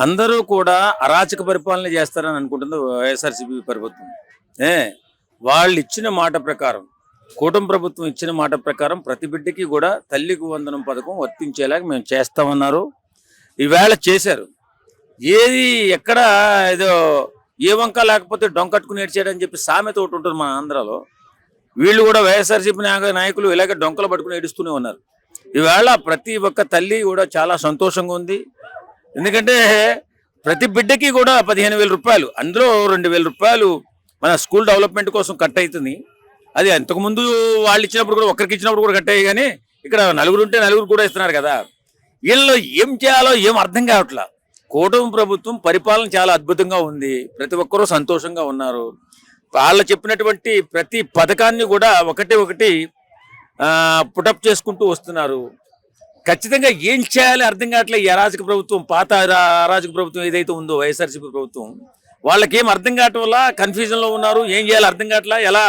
అందరూ కూడా అరాచక పరిపాలన చేస్తారని అనుకుంటుంది వైఎస్ఆర్సీపీ ప్రభుత్వం. ఏ వాళ్ళు ఇచ్చిన మాట ప్రకారం కూటమి ప్రభుత్వం ఇచ్చిన మాట ప్రకారం ప్రతి బిడ్డకి కూడా తల్లికి వందనం పథకం వర్తించేలాగా మేము చేస్తామన్నారు. ఈవేళ చేశారు. ఏది ఎక్కడ ఏదో ఏ వంక లేకపోతే డొంకట్టుకుని ఏడ్చాడని చెప్పి సామెత ఒకటి ఉంటుంది మన ఆంధ్రాలో. వీళ్ళు కూడా వైఎస్ఆర్సీపీ నాయక- నాయకులు ఇలాగే డొంకలు పట్టుకుని ఏడుస్తూనే ఉన్నారు. ఈవేళ ప్రతి ఒక్క తల్లి కూడా చాలా సంతోషంగా ఉంది. ఎందుకంటే ప్రతి బిడ్డకి కూడా పదిహేను వేల రూపాయలు అందులో రెండు వేల రూపాయలు మన స్కూల్ డెవలప్మెంట్ కోసం కట్ అవుతుంది. అది అంతకుముందు వాళ్ళు ఇచ్చినప్పుడు కూడా ఒకరికి ఇచ్చినప్పుడు కూడా కట్ అయ్యి కానీ ఇక్కడ నలుగురు ఉంటే నలుగురు కూడా ఇస్తున్నారు కదా. వీళ్ళు ఏం చేయాలో ఏం అర్థం కావట్లా? కూటమి ప్రభుత్వం పరిపాలన చాలా అద్భుతంగా ఉంది. ప్రతి ఒక్కరూ సంతోషంగా ఉన్నారు. వాళ్ళు చెప్పినటువంటి ప్రతి పథకాన్ని కూడా ఒకటి ఒకటి పుటప్ చేసుకుంటూ వస్తున్నారు. ఖచ్చితంగా ఏం చేయాలి అర్థం కావట్లే ఈ అరాజక ప్రభుత్వం పాత అరాజక ప్రభుత్వం ఏదైతే ఉందో వైఎస్ఆర్సీపీ ప్రభుత్వం వాళ్ళకేం అర్థం కావటం వల్ల కన్ఫ్యూజన్లో ఉన్నారు. ఏం చేయాలి అర్థం కావట్లా? ఎలా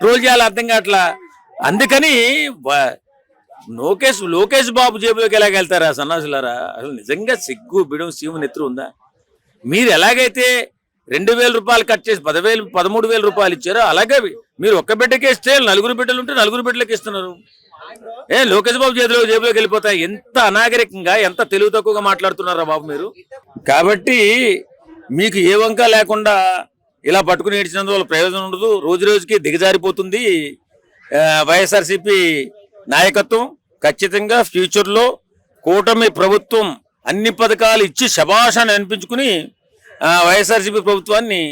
ట్రోల్ చేయాలి అర్థం కావట్లా? అందుకని లోకేష్ లోకేష్ బాబు జేబులోకి ఎలాగెళ్తారా సన్నాసులారా? అసలు నిజంగా సిగ్గు బిడం సీమ నెత్తురు ఉందా? మీరు ఎలాగైతే రెండు వేల రూపాయలు కట్ చేసి పదివేలు పదమూడు వేల రూపాయలు ఇచ్చారో అలాగే మీరు ఒక్క బిడ్డకే ఇస్తే నలుగురు బిడ్డలు ఉంటే నలుగురు బిడ్డలకి ఇస్తున్నారు. ఏ లోకేష్ బాబు చేతిలో జేబులోకి వెళ్ళిపోతాయి. ఎంత అనాగరికంగా ఎంత తెలివి తక్కువగా మాట్లాడుతున్నారా బాబు మీరు? కాబట్టి మీకు ఏ వంక లేకుండా ఇలా పట్టుకుని ఏడ్చినందువల్ల ప్రయోజనం ఉండదు. రోజు రోజుకి దిగజారిపోతుంది. వైఎస్ఆర్సిపి వైఎస్ఆర్సీపీ నాయకత్వం ఖచ్చితంగా ఫ్యూచర్లో కూటమి ప్రభుత్వం అన్ని పథకాలు ఇచ్చి శభాషాన్ని అనిపించుకుని వైఎస్ఆర్సిపి వైఎస్ఆర్సీపీ ప్రభుత్వాన్ని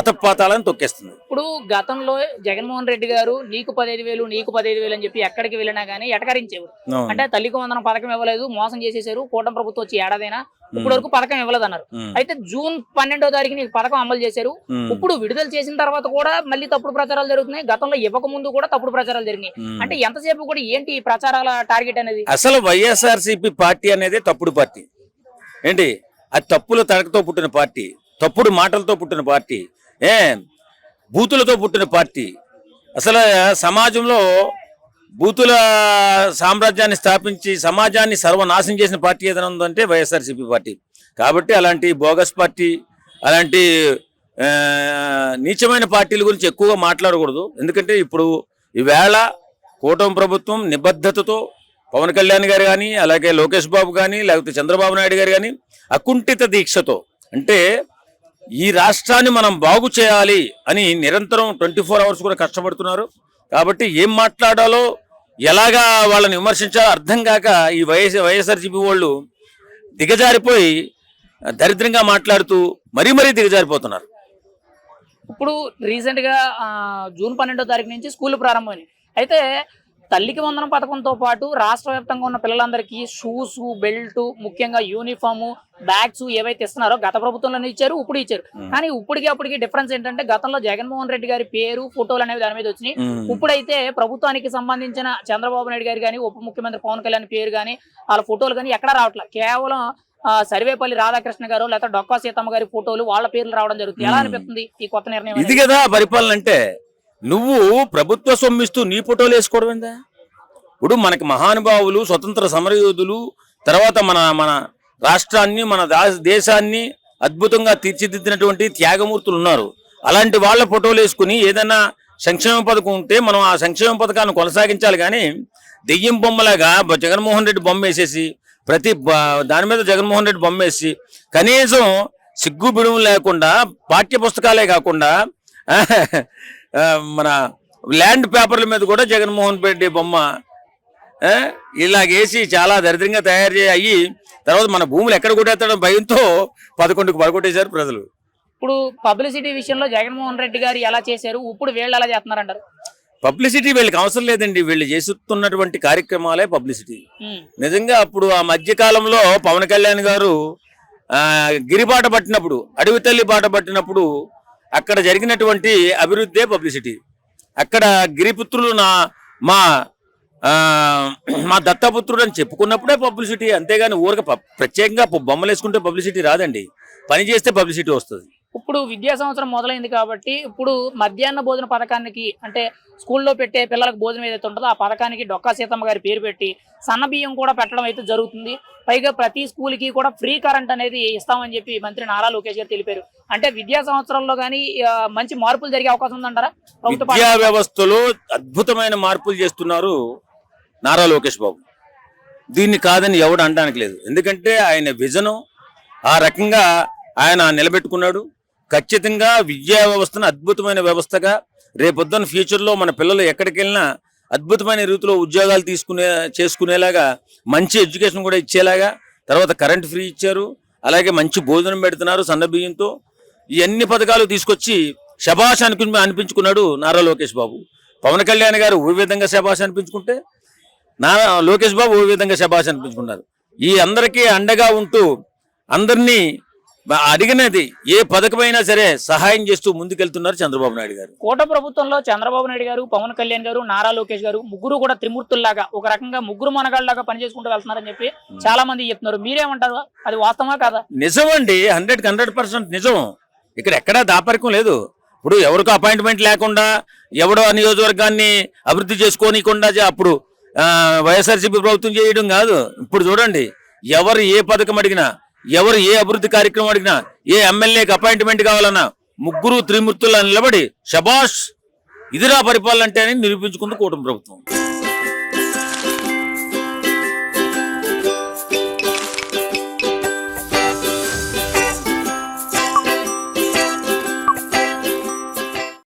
అతపాతాలని తొక్కేస్తుంది. ఇప్పుడు గతంలో జగన్మోహన్ రెడ్డి గారు నీకు పదహైదు వేలు నీకు పదహైదు వేలు అని చెప్పి ఎక్కడికి వెళ్ళినా గానీ ఎటకరించేవారు. అంటే తల్లికి వందనం పథకం ఇవ్వలేదు మోసం చేసేసారు కూటమి ప్రభుత్వం వచ్చి ఏడాదైనా ఇప్పుడు వరకు పథకం ఇవ్వలేదు అన్నారు అయితే జూన్ పన్నెండో తారీఖు నీకు పథకం అమలు చేశారు. ఇప్పుడు విడుదల చేసిన తర్వాత కూడా మళ్ళీ తప్పుడు ప్రచారాలు జరుగుతున్నాయి. గతంలో ఇవ్వక ముందు కూడా తప్పుడు ప్రచారాలు జరిగినాయి. అంటే ఎంతసేపు కూడా ఏంటి ఈ ప్రచారాల టార్గెట్ అనేది? అసలు వైఎస్ఆర్సీపీ పార్టీ అనేది తప్పుడు పార్టీ. ఏంటి? అది తప్పుల తడకతో పుట్టిన పార్టీ తప్పుడు మాటలతో పుట్టిన పార్టీ. ఏ బూతులతో పుట్టిన పార్టీ. అసలు సమాజంలో బూతుల సామ్రాజ్యాన్ని స్థాపించి సమాజాన్ని సర్వనాశనం చేసిన పార్టీ ఏదైనా ఉందంటే వైఎస్ఆర్సీపీ పార్టీ. కాబట్టి అలాంటి బోగస్ పార్టీ అలాంటి నీచమైన పార్టీల గురించి ఎక్కువగా మాట్లాడకూడదు. ఎందుకంటే ఇప్పుడు ఈవేళ కూటమి ప్రభుత్వం నిబద్ధతతో పవన్ కళ్యాణ్ గారు కానీ అలాగే లోకేష్ బాబు కానీ లేకపోతే చంద్రబాబు నాయుడు గారు కానీ అకుంఠిత దీక్షతో అంటే ఈ రాష్ట్రాన్ని మనం బాగు చేయాలి అని నిరంతరం ట్వంటీ ఫోర్ అవర్స్ కూడా కష్టపడుతున్నారు. కాబట్టి ఏం మాట్లాడాలో ఎలాగా వాళ్ళని విమర్శించాలో అర్థం కాక ఈ వైఎస్ వైఎస్ఆర్సీపీ వాళ్ళు దిగజారిపోయి దరిద్రంగా మాట్లాడుతూ మరీ మరీ దిగజారిపోతున్నారు. ఇప్పుడు రీసెంట్గా జూన్ పన్నెండో తారీఖు నుంచి స్కూల్ ప్రారంభమైంది అయితే తల్లికి వందనం పథకంతో పాటు రాష్ట్ర వ్యాప్తంగా ఉన్న పిల్లలందరికీ షూస్ బెల్ట్ ముఖ్యంగా యూనిఫామ్ బ్యాగ్స్ ఏవైతే ఇస్తున్నారో గత ప్రభుత్వంలోనే ఇచ్చారు ఇప్పుడు ఇచ్చారు. కానీ ఇప్పటికి అప్పటికి డిఫరెన్స్ ఏంటంటే గతంలో జగన్మోహన్ రెడ్డి గారి పేరు ఫోటోలు అనేవి దాని మీద వచ్చినాయి. ఇప్పుడైతే ప్రభుత్వానికి సంబంధించిన చంద్రబాబు నాయుడు గారు కానీ ఉప ముఖ్యమంత్రి పవన్ కళ్యాణ్ పేరు కానీ వాళ్ళ ఫోటోలు కానీ ఎక్కడా రావట్లేదు కేవలం సర్వేపల్లి రాధాకృష్ణ గారు లేదా డొక్కా సీతమ్మ గారి ఫోటోలు వాళ్ళ పేర్లు రావడం జరుగుతుంది ఎలా. అనిపిస్తుంది ఈ కొత్త నిర్ణయం ఇది? కదా పరిపాలన అంటే నువ్వు ప్రభుత్వ సొమ్మిస్తూ నీ ఫోటోలు వేసుకోవడం ఏందా ఇప్పుడు మనకి మహానుభావులు స్వతంత్ర సమరయోధులు తర్వాత మన మన రాష్ట్రాన్ని మన దేశాన్ని అద్భుతంగా తీర్చిదిద్దినటువంటి త్యాగమూర్తులు ఉన్నారు. అలాంటి వాళ్ళ ఫోటోలు వేసుకుని ఏదైనా సంక్షేమ పథకం ఉంటే మనం ఆ సంక్షేమ పథకాన్ని కొనసాగించాలి. కానీ దెయ్యం బొమ్మలాగా జగన్మోహన్ రెడ్డి బొమ్మ వేసేసి ప్రతి దాని మీద జగన్మోహన్ రెడ్డి బొమ్మ వేసి కనీసం సిగ్గు బిడుము లేకుండా పాఠ్య పుస్తకాలే కాకుండా మన ల్యాండ్ పేపర్ల మీద కూడా జగన్మోహన్ రెడ్డి బొమ్మ ఇలాగేసి చాలా దరిద్రంగా తయారు చేయి అయ్యి తర్వాత మన భూములు ఎక్కడ కొట్టేస్తాడో భయంతో పదకొండుకు పడగొట్టేశారు ప్రజలు. ఇప్పుడు పబ్లిసిటీ విషయంలో జగన్మోహన్ రెడ్డి గారు ఎలా చేశారు? ఇప్పుడు వీళ్ళు ఎలా చేస్తున్నారంటారు? పబ్లిసిటీ వీళ్ళకి అవసరం లేదండి. వీళ్ళు చేస్తున్నటువంటి కార్యక్రమాలే పబ్లిసిటీ. నిజంగా అప్పుడు ఆ మధ్య కాలంలో పవన్ కళ్యాణ్ గారు గిరిబాట పట్టినప్పుడు అడవి తల్లి బాట పట్టినప్పుడు అక్కడ జరిగినటువంటి అభివృద్ధే పబ్లిసిటీ. అక్కడ గిరిపుత్రులు నా మా మా దత్తపుత్రుడు అని చెప్పుకున్నప్పుడే పబ్లిసిటీ అంతేగాని ఊరక ప్రత్యేకంగా బొమ్మలు వేసుకుంటే పబ్లిసిటీ రాదండి. పని చేస్తే పబ్లిసిటీ వస్తుంది. ఇప్పుడు విద్యా సంవత్సరం మొదలైంది కాబట్టి ఇప్పుడు మధ్యాహ్న భోజన పథకానికి అంటే స్కూల్లో పెట్టే పిల్లలకు భోజనం ఏదైతే ఉంటుందో ఆ పథకానికి డొక్కా సీతమ్మ గారి పేరు పెట్టి సన్న బియ్యం కూడా పెట్టడం అయితే జరుగుతుంది. పైగా ప్రతి స్కూల్కి కూడా ఫ్రీ కరెంట్ అనేది ఇస్తామని చెప్పి మంత్రి నారా లోకేష్ గారు తెలిపారు. అంటే విద్యా సంవత్సరంలో కానీ మంచి మార్పులు జరిగే అవకాశం ఉందంటారా? ప్రభుత్వ విద్యా వ్యవస్థలో అద్భుతమైన మార్పులు చేస్తున్నారు నారా లోకేష్ బాబు. దీన్ని కాదని ఎవడు అనడానికి లేదు. ఎందుకంటే ఆయన విజను ఆ రకంగా ఆయన నిలబెట్టుకున్నాడు. ఖచ్చితంగా విద్యా వ్యవస్థను అద్భుతమైన వ్యవస్థగా రేపొద్దున ఫ్యూచర్లో మన పిల్లలు ఎక్కడికి వెళ్ళినా అద్భుతమైన రీతిలో ఉద్యోగాలు తీసుకునే చేసుకునేలాగా మంచి ఎడ్యుకేషన్ కూడా ఇచ్చేలాగా తర్వాత కరెంట్ ఫ్రీ ఇచ్చారు అలాగే మంచి భోజనం పెడుతున్నారు సన్న బియ్యంతో. ఈ అన్ని పథకాలు తీసుకొచ్చి శభాష అనిపి అనిపించుకున్నాడు నారా లోకేష్ బాబు. పవన్ కళ్యాణ్ గారు ఓ విధంగా శభాష అనిపించుకుంటే నారా లోకేష్ బాబు ఓ విధంగా శభాష అనిపించుకున్నారు. ఈ అందరికీ అండగా ఉంటూ అందరినీ అడిగినది ఏ పథకమైనా సరే సహాయం చేస్తూ ముందుకెళ్తున్నారు చంద్రబాబు నాయుడు గారు. కోట ప్రభుత్వంలో చంద్రబాబు నాయుడు గారు పవన్ కళ్యాణ్ గారు నారా లోకేష్ గారు ముగ్గురు కూడా త్రిమూర్తుల్లాగా ఒక రకంగా ముగ్గురు మనగాళ్ళలాగా పనిచేసుకుంటూ వెళ్తున్నారని చెప్పి చాలా మంది చెప్తున్నారు. మీరేమంటారు? అది వాస్తవమా కాదా? నిజం అండి హండ్రెడ్ హండ్రెడ్ పర్సెంట్ నిజం. ఇక్కడ ఎక్కడా దాపరికం లేదు. ఇప్పుడు ఎవరికి అపాయింట్మెంట్ లేకుండా ఎవడో నియోజకవర్గాన్ని అభివృద్ధి చేసుకోనికుండా అప్పుడు వైఎస్ఆర్సీపీ ప్రభుత్వం చేయడం కాదు. ఇప్పుడు చూడండి ఎవరు ఏ పథకం అడిగినా ఎవరు ఏ అభివృద్ధి కార్యక్రమం అడిగినా ఏ ఎమ్మెల్యేకి అపాయింట్మెంట్ కావాలన్నా ముగ్గురు త్రిమూర్తుల్లో నిలబడి శబాష్ ఇదిరా పరిపాలన అంటే అని నిరూపించుకుంది కూటమి ప్రభుత్వం.